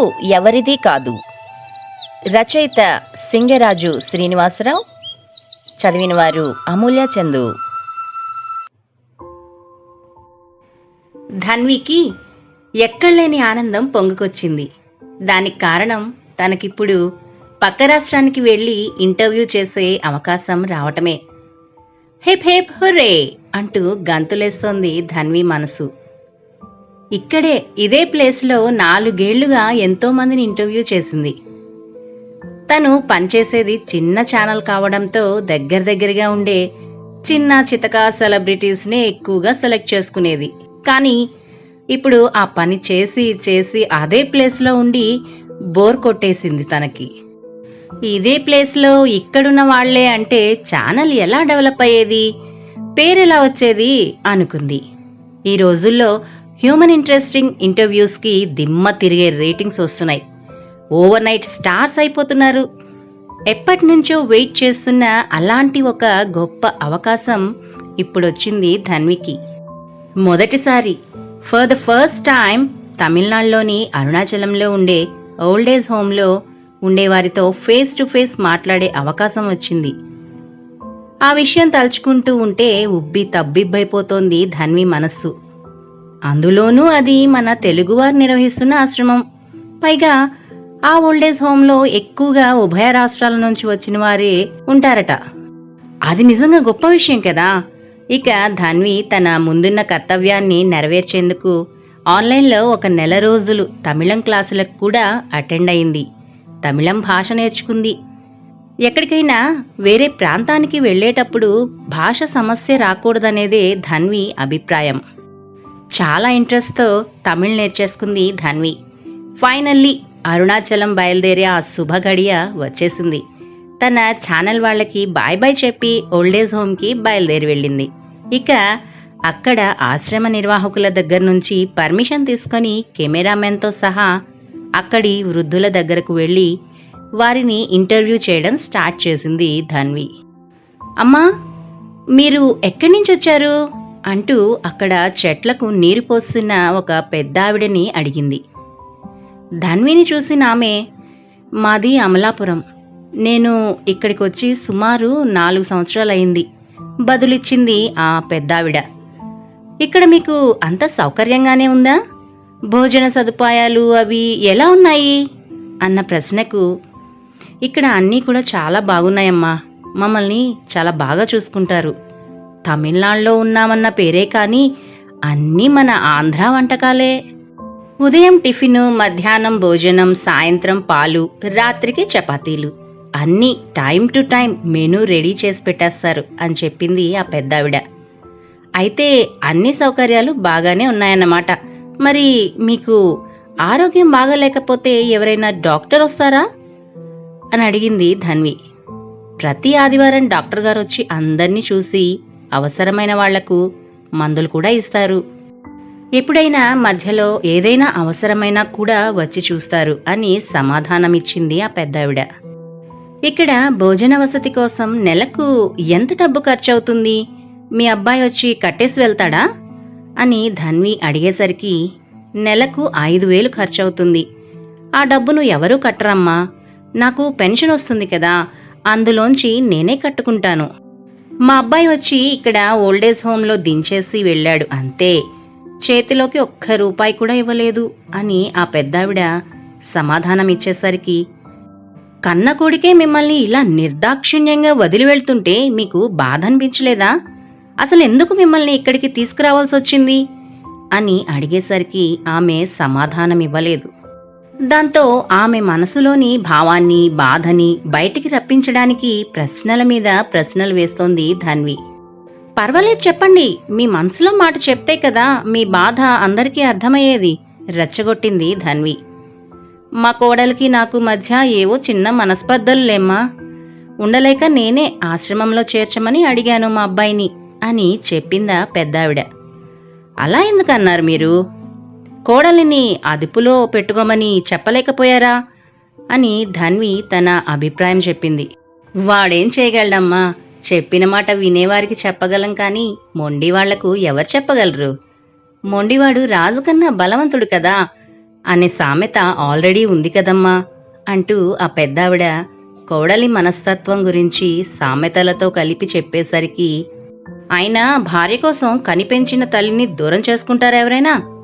తప్పు ఎవరిది కాదు. రచయిత సింగరాజు శ్రీనివాసరావు చదివిన వారు అమూల్య చందు. ధన్వికి ఎక్కడలేని ఆనందం పొంగుకొచ్చింది. దానికి కారణం తనకిప్పుడు పక్క రాష్ట్రానికి వెళ్ళి ఇంటర్వ్యూ చేసే అవకాశం రావటమే. హెప్ హెప్ హుర్రే అంటూ గంతులేస్తోంది ధన్వి మనసు. ఇక్కడే ఇదే ప్లేస్లో నాలుగేళ్ళుగా ఎంతో మందిని ఇంటర్వ్యూ చేసింది. తను పనిచేసేది చిన్న ఛానల్ కావడంతో దగ్గర దగ్గరగా ఉండే చిన్న చితక సెలబ్రిటీస్నే ఎక్కువగా సెలెక్ట్ చేసుకునేది. కానీ ఇప్పుడు ఆ పని చేసి చేసి అదే ప్లేస్లో ఉండి బోర్ కొట్టేసింది తనకి. ఇదే ప్లేస్లో ఇక్కడున్న వాళ్ళే అంటే ఛానల్ ఎలా డెవలప్ అయ్యేది? పేరెలా వచ్చేది? అనుకుంది. ఈ రోజుల్లో హ్యూమన్ ఇంట్రెస్టింగ్ ఇంటర్వ్యూస్కి దిమ్మ తిరిగే రేటింగ్స్ వస్తున్నాయి. ఓవర్ నైట్ స్టార్స్ అయిపోతున్నారు. ఎప్పటి నుంచో వెయిట్ చేస్తున్న అలాంటి ఒక గొప్ప అవకాశం ఇప్పుడొచ్చింది ధన్వికి. మొదటిసారి ఫర్ ద ఫస్ట్ టైం తమిళనాడులోని అరుణాచలంలో ఉండే ఓల్డ్ ఏజ్ హోమ్లో ఉండేవారితో ఫేస్ టు ఫేస్ మాట్లాడే అవకాశం వచ్చింది. ఆ విషయం తలుచుకుంటూ ఉంటే ఉబ్బి తబ్బిబ్బైపోతోంది ధన్వి మనస్సు. అందులోనూ అది మన తెలుగువారు నిర్వహిస్తున్న ఆశ్రమం. పైగా ఆ ఓల్డేజ్ హోంలో ఎక్కువగా ఉభయ రాష్ట్రాల నుంచి వచ్చిన వారే ఉంటారట. అది నిజంగా గొప్ప విషయం కదా. ఇక ధన్వి తన ముందున్న కర్తవ్యాన్ని నెరవేర్చేందుకు ఆన్లైన్లో ఒక నెల రోజులు తమిళం క్లాసులకు కూడా అటెండ్ అయింది. తమిళం భాష నేర్చుకుంది. ఎక్కడికైనా వేరే ప్రాంతానికి వెళ్ళేటప్పుడు భాష సమస్య రాకూడదనేదే ధన్వి అభిప్రాయం. చాలా ఇంట్రెస్ట్తో తమిళ్ నేర్చేసుకుంది ధన్వి. ఫైనల్లీ అరుణాచలం బయలుదేరే ఆ శుభ గడియ వచ్చేసింది. తన ఛానల్ వాళ్ళకి బాయ్ బాయ్ చెప్పి ఓల్డేజ్ హోమ్కి బయలుదేరి వెళ్ళింది. ఇక అక్కడ ఆశ్రమ నిర్వాహకుల దగ్గర నుంచి పర్మిషన్ తీసుకొని కెమెరామెన్తో సహా అక్కడి వృద్ధుల దగ్గరకు వెళ్ళి వారిని ఇంటర్వ్యూ చేయడం స్టార్ట్ చేసింది ధన్వి. అమ్మా మీరు ఎక్కడి నుంచి వచ్చారు? అంటూ అక్కడ చెట్లకు నీరు పోస్తున్న ఒక పెద్ద ఆవిడని అడిగింది. ధన్విని చూసిన ఆమె మాది అమలాపురం. నేను ఇక్కడికి వచ్చి సుమారు నాలుగు సంవత్సరాలయింది బదులిచ్చింది ఆ పెద్దావిడ. ఇక్కడ మీకు అంత సౌకర్యంగానే ఉందా? భోజన సదుపాయాలు అవి ఎలా ఉన్నాయి? అన్న ప్రశ్నకు ఇక్కడ అన్నీ కూడా చాలా బాగున్నాయమ్మా. మమ్మల్ని చాలా బాగా చూసుకుంటారు. తమిళనాడులో ఉన్నామన్న పేరే కానీ అన్నీ మన ఆంధ్ర వంటకాలే. ఉదయం టిఫిను మధ్యాహ్నం భోజనం సాయంత్రం పాలు రాత్రికి చపాతీలు. అన్నీ time to time menu ready చేసి పెట్టేస్తారు అని చెప్పింది ఆ పెద్దావిడ. అయితే అన్ని సౌకర్యాలు బాగానే ఉన్నాయన్నమాట. మరి మీకు ఆరోగ్యం బాగాలేకపోతే ఎవరైనా డాక్టర్ వస్తారా? అని అడిగింది ధన్వి. ప్రతి ఆదివారం డాక్టర్ గారు వచ్చి అందరినీ చూసి అవసరమైన వాళ్ళకు మందులు కూడా ఇస్తారు. ఎప్పుడైనా మధ్యలో ఏదైనా అవసరమైనా కూడా వచ్చి చూస్తారు అని సమాధానమిచ్చింది ఆ పెద్దావిడ. ఇక్కడ భోజన వసతి కోసం నెలకు ఎంత డబ్బు ఖర్చవుతుంది? మీ అబ్బాయి వచ్చి కట్టేసి వెళ్తాడా? అని ధన్వి అడిగేసరికి నెలకు ఐదు వేలు ఖర్చవుతుంది. ఆ డబ్బును ఎవరూ కట్టరమ్మా? నాకు పెన్షన్ వస్తుంది కదా అందులోంచి నేనే కట్టుకుంటాను. మా అబ్బాయి వచ్చి ఇక్కడ ఓల్డేజ్ హోమ్లో దించేసి వెళ్ళాడు. అంతే. చేతిలోకి ఒక్క రూపాయి కూడా ఇవ్వలేదు అని ఆ పెద్దావిడ సమాధానం ఇచ్చేసరికి కన్న కొడుకే మిమ్మల్ని ఇలా నిర్దాక్షిణ్యంగా వదిలి వెళ్తుంటే మీకు బాధ అనిపించలేదా అసలు ఎందుకు మిమ్మల్ని ఇక్కడికి తీసుకురావాల్సి వచ్చింది అని అడిగేసరికి ఆమె సమాధానం ఇవ్వలేదు దాంతో ఆమె మనసులోని భావాన్ని బాధని బయటికి రప్పించడానికి ప్రశ్నల మీద ప్రశ్నలు వేస్తోంది ధన్వి. పర్వాలేదు చెప్పండి మీ మనసులో మాట చెప్తే కదా మీ బాధ అందరికీ అర్థమయ్యేది రెచ్చగొట్టింది ధన్వి. మా కోడలికి నాకు మధ్య ఏవో చిన్న మనస్పర్ధలు లేమ్మా. ఉండలేక నేనే ఆశ్రమంలో చేర్చమని అడిగాను మా అబ్బాయిని అని చెప్పిందా పెద్దావిడ. అలా ఎందుకన్నారు మీరు? కోడలిని అదుపులో పెట్టుకోమని చెప్పలేకపోయారా? అని ధన్వి తన అభిప్రాయం చెప్పింది. వాడేం చేయగలడమ్మా? చెప్పిన మాట వినేవారికి చెప్పగలం కానీ మొండి వాళ్ళకు ఎవరు చెప్పగలరు? మొండివాడు రాజు కన్నా బలవంతుడు కదా? అనే సామెత ఆల్రెడీ ఉంది కదమ్మా? అంటూ ఆ పెద్దావిడ కోడలి మనస్తత్వం గురించి సామెతలతో కలిపి చెప్పేసరికి అయినా భార్య కోసం కనిపెంచిన తల్లిని దూరం చేసుకుంటారా ఎవరైనా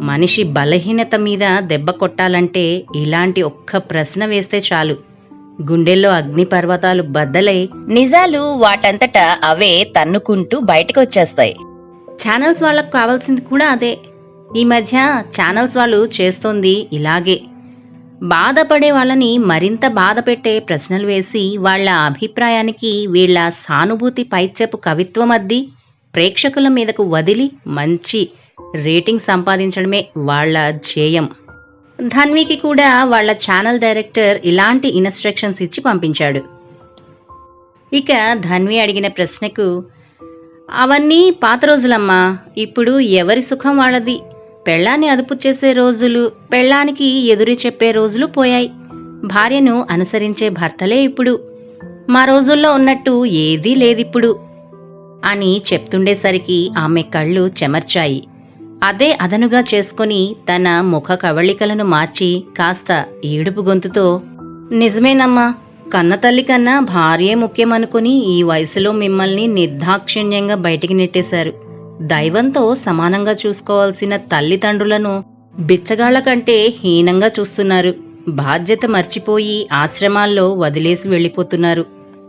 మనిషి బలహీనత మీద దెబ్బ కొట్టాలంటే ఇలాంటి ఒక్క ప్రశ్న వేస్తే చాలు. గుండెల్లో అగ్నిపర్వతాలు బద్దలై నిజాలు వాటంతట అవే తన్నుకుంటూ బయటకు వచ్చేస్తాయి ఛానల్స్ వాళ్ళకు కావాల్సింది కూడా అదే. ఈ మధ్య ఛానల్స్ వాళ్ళు చేస్తోంది ఇలాగే. బాధపడే వాళ్ళని మరింత బాధ పెట్టే ప్రశ్నలు వేసి వాళ్ళ అభిప్రాయానికి వీళ్ళ సానుభూతి పైచెపు కవిత్వం అద్ది ప్రేక్షకుల మీదకు వదిలి మంచి రేటింగ్ సంపాదించడమే వాళ్ళ ధ్యేయం. ధన్వికి కూడా వాళ్ళ ఛానల్ డైరెక్టర్ ఇలాంటి ఇన్స్ట్రక్షన్స్ ఇచ్చి పంపించాడు. ఇక ధన్వి అడిగిన ప్రశ్నకు అవన్నీ పాత రోజులమ్మా ఇప్పుడు ఎవరి సుఖం వాళ్ళది? పెళ్ళాన్ని అదుపు చేసే రోజులు పెళ్ళానికి ఎదురు చెప్పే రోజులు పోయాయి. భార్యను అనుసరించే భర్తలే ఇప్పుడు. మా రోజుల్లో ఉన్నట్టు ఏదీ లేదిప్పుడు అని చెప్తుండేసరికి ఆమె కళ్ళు చెమర్చాయి. అదే అదనుగా చేసుకొని తన ముఖ కవళికలను మార్చి కాస్త ఏడుపు గొంతుతో నిజమేనమ్మా కన్న తల్లి కన్నా భార్యే ముఖ్యమనుకుని ఈ వయసులో మిమ్మల్ని నిర్దాక్షిణ్యంగా బయటికి నెట్టేశారు. దైవంతో సమానంగా చూసుకోవాల్సిన తల్లిదండ్రులను బిచ్చగాళ్ళ కంటే హీనంగా చూస్తున్నారు. బాధ్యత మర్చిపోయి ఆశ్రమాల్లో వదిలేసి వెళ్ళిపోతున్నారు.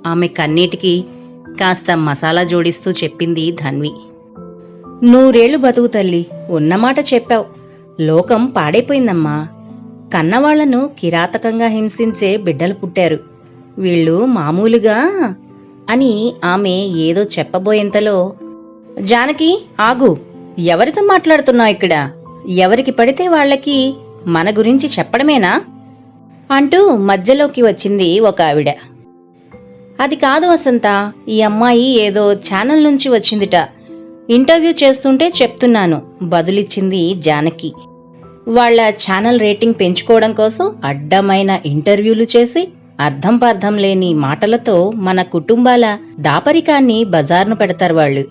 ఆమె కన్నీటికి కాస్త మసాలా జోడిస్తూ చెప్పింది ధన్వి. నూరేళ్ళు బతుకు తల్లి ఉన్నమాట చెప్పావు. లోకం పాడైపోయిందమ్మా. కన్నవాళ్ళను కిరాతకంగా హింసించే బిడ్డలు పుట్టారు. వీళ్ళు మామూలుగా అని ఆమె ఏదో చెప్పబోయేంతలో జానకి ఆగు ఎవరితో మాట్లాడుతున్నావు ఇక్కడ? ఎవరికి పడితే వాళ్ళకి మన గురించి చెప్పడమేనా? అంటూ మధ్యలోకి వచ్చింది ఒక ఆవిడ. అది కాదు వసంత ఈ అమ్మాయి ఏదో ఛానల్ నుంచి వచ్చిందిట. ఇంటర్వ్యూ చేస్తుంటే చెప్తున్నాను. బదులిచ్చింది జానకి. వాళ్ళ ఛానల్ రేటింగ్ పెంచుకోవడం కోసం అడ్డమైన ఇంటర్వ్యూలు చేసి అర్థం పర్థం లేని మాటలతో మన కుటుంబాల దాపరికాన్ని బజార్ను పెడతారు వాళ్ళు.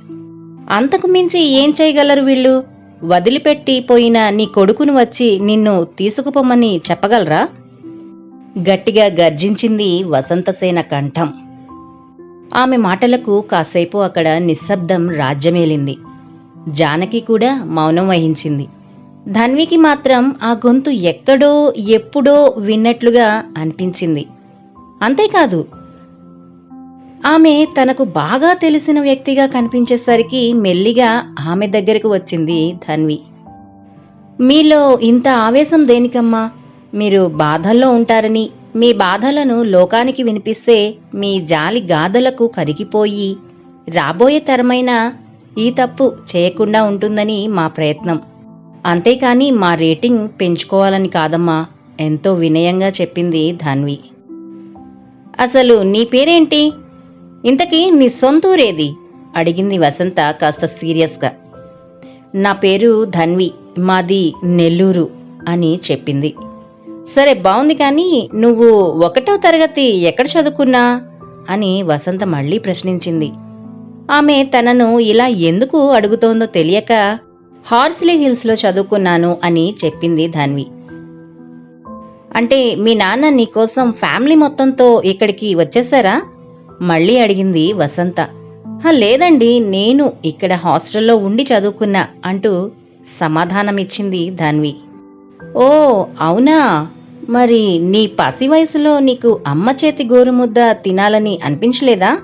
అంతకు మించి ఏం చేయగలరు వీళ్ళు? వదిలిపెట్టి పోయిన నీ కొడుకును వచ్చి నిన్ను తీసుకుపోమని చెప్పగలరా? గట్టిగా గర్జించింది వసంతసేన కంఠం. ఆమె మాటలకు కాసేపు అక్కడ నిశ్శబ్దం రాజ్యమేలింది. జానకి కూడా మౌనం వహించింది. ధన్వికి మాత్రం ఆ గొంతు ఎక్కడో ఎప్పుడో విన్నట్లుగా అనిపించింది. అంతేకాదు ఆమె తనకు బాగా తెలిసిన వ్యక్తిగా కనిపించేసరికి మెల్లిగా ఆమె దగ్గరకు వచ్చింది ధన్వి. మీలో ఇంత ఆవేశం దేనికమ్మా? మీరు బాధల్లో ఉంటారని మీ బాధలను లోకానికి వినిపిస్తే మీ జాలి గాథలకు కరిగిపోయి రాబోయే తరమైన ఈ తప్పు చేయకుండా ఉంటుందని మా ప్రయత్నం. అంతేకాని మా రేటింగ్ పెంచుకోవాలని కాదమ్మా ఎంతో వినయంగా చెప్పింది ధన్వి. అసలు నీ పేరేంటి? ఇంతకీ నీ సొంతూరేది అడిగింది వసంత కాస్త సీరియస్గా. నా పేరు ధన్వి మాది నెల్లూరు అని చెప్పింది. సరే బాగుంది కానీ నువ్వు ఒకటో తరగతి ఎక్కడ చదువుకున్నా? అని వసంత మళ్ళీ ప్రశ్నించింది. ఆమె తనను ఇలా ఎందుకు అడుగుతోందో తెలియక హార్స్లీ హిల్స్లో చదువుకున్నాను అని చెప్పింది ధన్వి. అంటే మీ నాన్న నీకోసం ఫ్యామిలీ మొత్తంతో ఇక్కడికి వచ్చేసారా? మళ్ళీ అడిగింది వసంత. లేదండి నేను ఇక్కడ హాస్టల్లో ఉండి చదువుకున్నా అంటూ సమాధానమిచ్చింది ధన్వి. ఓ అవునా? మరి నీ పసి వయసులో నీకు అమ్మ చేతి గోరుముద్ద తినాలని అనిపించలేదా?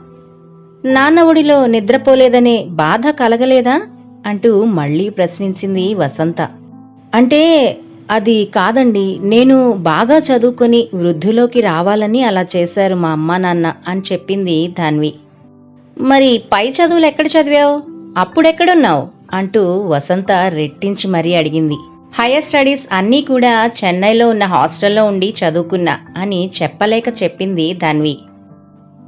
నాన్న ఒడిలో నిద్రపోలేదనే బాధ కలగలేదా? అంటూ మళ్ళీ ప్రశ్నించింది వసంత. అంటే అది కాదండి నేను బాగా చదువుకొని వృద్ధిలోకి రావాలని అలా చేశారు మా అమ్మా నాన్న అని చెప్పింది ధాన్వి. మరి పై చదువులు ఎక్కడ చదివావు? అప్పుడెక్కడున్నావు? అంటూ వసంత రెట్టించి మరీ అడిగింది. హైయర్ స్టడీస్ అన్నీ కూడా చెన్నైలో ఉన్న హాస్టల్లో ఉండి చదువుకున్నా అని చెప్పలేక చెప్పింది ధన్వి.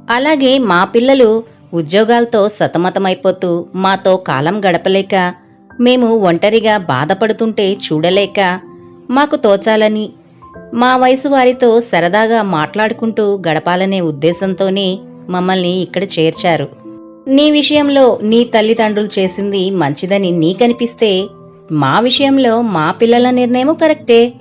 అలాగే మా పిల్లలు ఉద్యోగాలతో సతమతమైపోతూ మాతో కాలం గడపలేక మేము ఒంటరిగా బాధపడుతుంటే చూడలేక మాకు తోచాలని మా వయసు వారితో సరదాగా మాట్లాడుకుంటూ గడపాలనే ఉద్దేశంతోనే మమ్మల్ని ఇక్కడ చేర్చారు. నీ విషయంలో నీ తల్లిదండ్రులు చేసింది మంచిదని నీకనిపిస్తే మా విషయంలో మా పిల్లల నిర్ణయం కరెక్టే.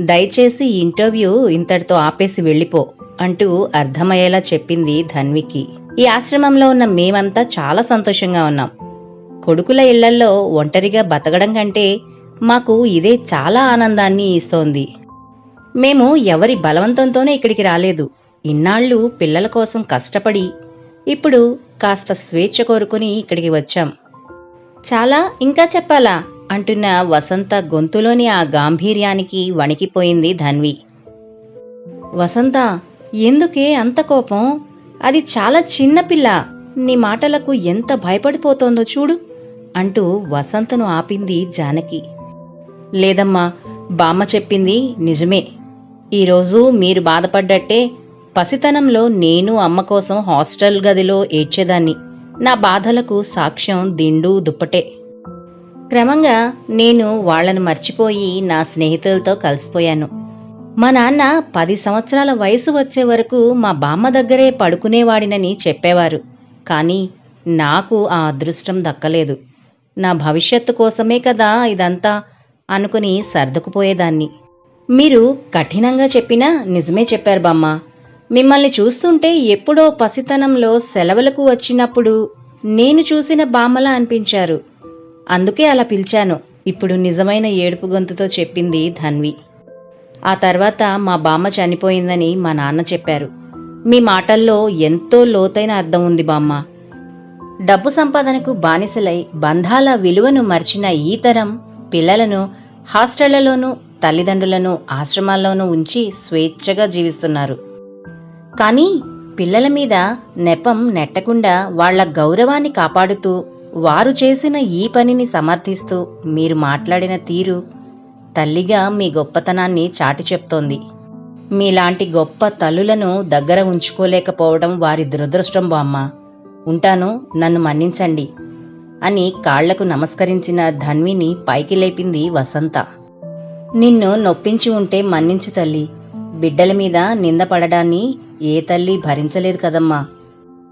దయచేసి ఇంటర్వ్యూ ఇంతటితో ఆపేసి వెళ్ళిపో అంటూ అర్థమయ్యేలా చెప్పింది ధన్వికి. ఈ ఆశ్రమంలో ఉన్న మేమంతా చాలా సంతోషంగా ఉన్నాం. కొడుకుల ఇళ్ళల్లో ఒంటరిగా బతకడం కంటే మాకు ఇదే చాలా ఆనందాన్ని ఇస్తోంది. మేము ఎవరి బలవంతంతోనే ఇక్కడికి రాలేదు. ఇన్నాళ్ళు పిల్లల కోసం కష్టపడి ఇప్పుడు కాస్త స్వేచ్ఛ కోరుకుని ఇక్కడికి వచ్చాం. చాలా ఇంకా చెప్పాలా? అంటున్న వసంత గొంతులోని ఆ గాంభీర్యానికి వణికిపోయింది ధన్వి. వసంత ఎందుకే అంత కోపం? అది చాలా చిన్న పిల్ల. నీ మాటలకు ఎంత భయపడిపోతోందో చూడు అంటూ వసంతను ఆపింది జానకి. లేదమ్మా బామ్మ చెప్పింది నిజమే. ఈరోజు మీరు బాధపడ్డట్టే పసితనంలో నేను అమ్మ కోసం హాస్టల్ గదిలో ఏడ్చేదాన్ని. నా బాధలకు సాక్ష్యం దిండు దుప్పటే. క్రమంగా నేను వాళ్ళను మర్చిపోయి నా స్నేహితులతో కలిసిపోయాను. మా నాన్న పది సంవత్సరాల వయసు వచ్చే వరకు మా బామ్మ దగ్గరే పడుకునేవాడినని చెప్పేవారు. కానీ నాకు ఆ అదృష్టం దక్కలేదు. నా భవిష్యత్తు కోసమే కదా ఇదంతా అనుకుని సర్దుకుపోయేదాన్ని. మీరు కఠినంగా చెప్పినా నిజమే చెప్పారు బామ్మ. మిమ్మల్ని చూస్తుంటే ఎప్పుడో పసితనంలో సెలవులకు వచ్చినప్పుడు నేను చూసిన బామ్మలా అనిపించారు. అందుకే అలా పిలిచాను. ఇప్పుడు నిజమైన ఏడుపు గొంతుతో చెప్పింది ధన్వి. ఆ తర్వాత మా బామ్మ చనిపోయిందని మా నాన్న చెప్పారు. మీ మాటల్లో ఎంతో లోతైన అర్థం ఉంది బామ్మ. డబ్బు సంపాదనకు బానిసలై బంధాల విలువను మర్చిన ఈ తరం పిల్లలను హాస్టళ్ళలోనూ తల్లిదండ్రులను ఆశ్రమాల్లోనూ ఉంచి స్వేచ్ఛగా జీవిస్తున్నారు. కానీ పిల్లల మీద నెపం నెట్టకుండా వాళ్ళ గౌరవాన్ని కాపాడుతూ వారు చేసిన ఈ పనిని సమర్థిస్తూ మీరు మాట్లాడిన తీరు తల్లిగా మీ గొప్పతనాన్ని చాటి చెప్తోంది. మీలాంటి గొప్ప తల్లులను దగ్గర ఉంచుకోలేకపోవడం వారి దురదృష్టం బామ్మ ఉంటాను నన్ను మన్నించండి అని కాళ్ళకు నమస్కరించిన ధన్విని పైకి లేపింది వసంత. నిన్ను నొప్పించి ఉంటే మన్నించు తల్లి. బిడ్డల మీద నిందపడడాన్ని ఏ తల్లి భరించలేదు కదమ్మా.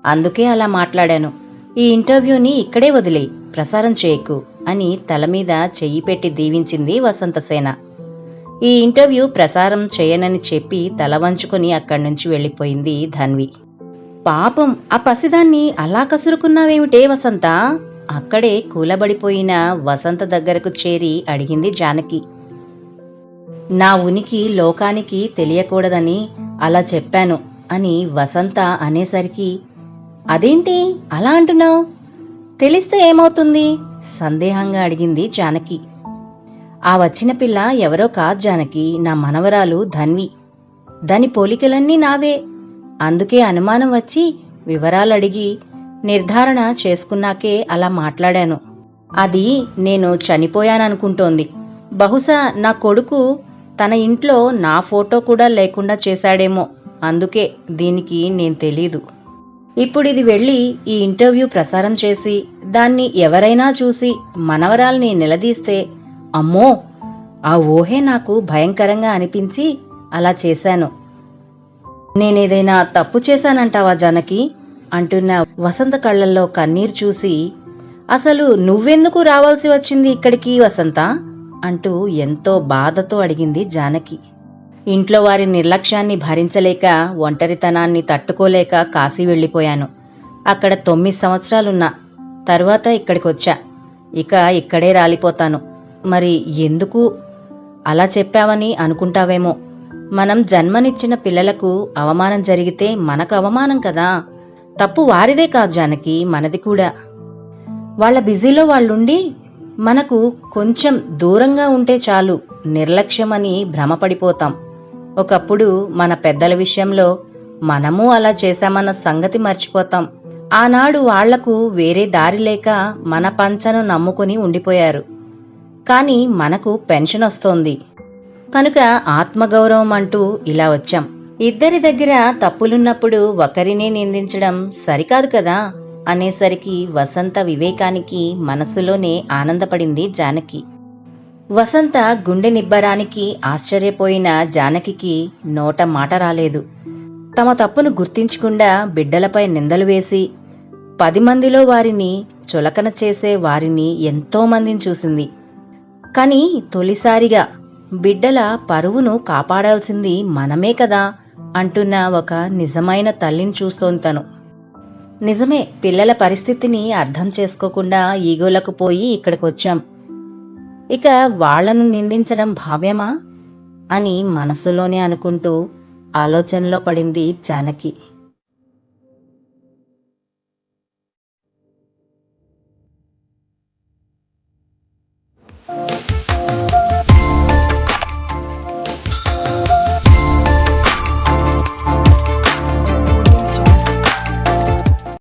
అందుకే అలా మాట్లాడాను. ఈ ఇంటర్వ్యూని ఇక్కడే వదిలే ప్రసారం చేయకు అని తల మీద చెయ్యి పెట్టి దీవించింది వసంతసేన. ఈ ఇంటర్వ్యూ ప్రసారం చేయనని చెప్పి తల వంచుకొని అక్కడి నుంచి వెళ్ళిపోయింది ధన్వి. పాపం ఆ పసిదాన్ని అలా కసురుకున్నావేమిటే వసంత? అక్కడే కూలబడిపోయిన వసంత దగ్గరకు చేరి అడిగింది జానకి. నా ఉనికి లోకానికి తెలియకూడదని అలా చెప్పాను అని వసంత అనేసరికి అదేంటి? అలా అంటున్నావు? తెలిస్తే ఏమవుతుంది? సందేహంగా అడిగింది జానకి. ఆ వచ్చిన పిల్ల ఎవరో కాదు జానకి నా మనవరాలు ధన్వి. దాని పోలికలన్నీ నావే. అందుకే అనుమానం వచ్చి వివరాలు అడిగి నిర్ధారణ చేసుకున్నాకే అలా మాట్లాడాను. అది నేను చనిపోయాననుకుంటోంది. బహుశా నా కొడుకు తన ఇంట్లో నా ఫోటో కూడా లేకుండా చేశాడేమో. అందుకే దీనికి నేను తెలీదు. ఇప్పుడు ఇది వెళ్ళి ఈ ఇంటర్వ్యూ ప్రసారం చేసి దాన్ని ఎవరైనా చూసి మనవరాల్ని నిలదీస్తే అమ్మో ఆ ఊహే నాకు భయంకరంగా అనిపించి అలా చేశాను. నేనేదైనా తప్పు చేశానంటావా జనకి? అంటున్న వసంత కళ్ళల్లో కన్నీరు చూసి అసలు నువ్వెందుకు రావాల్సి వచ్చింది ఇక్కడికి వసంత? అంటూ ఎంతో బాధతో అడిగింది జానకి. ఇంట్లో వారి నిర్లక్ష్యాన్ని భరించలేక ఒంటరితనాన్ని తట్టుకోలేక కాశీ వెళ్ళిపోయాను. అక్కడ తొమ్మిది సంవత్సరాలున్నా తర్వాత ఇక్కడికొచ్చా. ఇక ఇక్కడే రాలిపోతాను. మరి ఎందుకు? అలా చెప్పావని అనుకుంటావేమో. మనం జన్మనిచ్చిన పిల్లలకు అవమానం జరిగితే మనకు అవమానం కదా. తప్పు వారిదే కాదు జానకి మనది కూడా. వాళ్ళ బిజీలో వాళ్ళుండి మనకు కొంచెం దూరంగా ఉంటే చాలు నిర్లక్ష్యమని భ్రమపడిపోతాం. ఒకప్పుడు మన పెద్దల విషయంలో మనము అలా చేశామన్న సంగతి మర్చిపోతాం. ఆనాడు వాళ్ళకు వేరే దారి లేక మన పంచను నమ్ముకుని ఉండిపోయారు. కానీ మనకు పెన్షన్ వస్తోంది. కనుక ఆత్మగౌరవం అంటూ ఇలా వచ్చాం. ఇద్దరి దగ్గర తప్పులున్నప్పుడు ఒకరినే నిందించడం సరికాదు కదా అనేసరికి వసంత వివేకానికి మనసులోనే ఆనందపడింది జానకి. వసంత గుండె నిబ్బరానికి ఆశ్చర్యపోయిన జానకి నోట మాట రాలేదు. తమ తప్పును గుర్తించకుండా బిడ్డలపై నిందలు వేసి పది మందిలో వారిని చులకన చేసే వారిని ఎంతోమందిని చూసింది. కానీ తొలిసారిగా బిడ్డల పరువును కాపాడాల్సింది మనమే కదా అంటున్న ఒక నిజమైన తల్లిని చూస్తోంది తను. నిజమే పిల్లల పరిస్థితిని అర్థం చేసుకోకుండా ఈగోలకు పోయి ఇక్కడికి వచ్చాం ఇక వాళ్ళను నిందించడం భావ్యమా? అని మనసులోనే అనుకుంటూ ఆలోచనలో పడింది జానకి.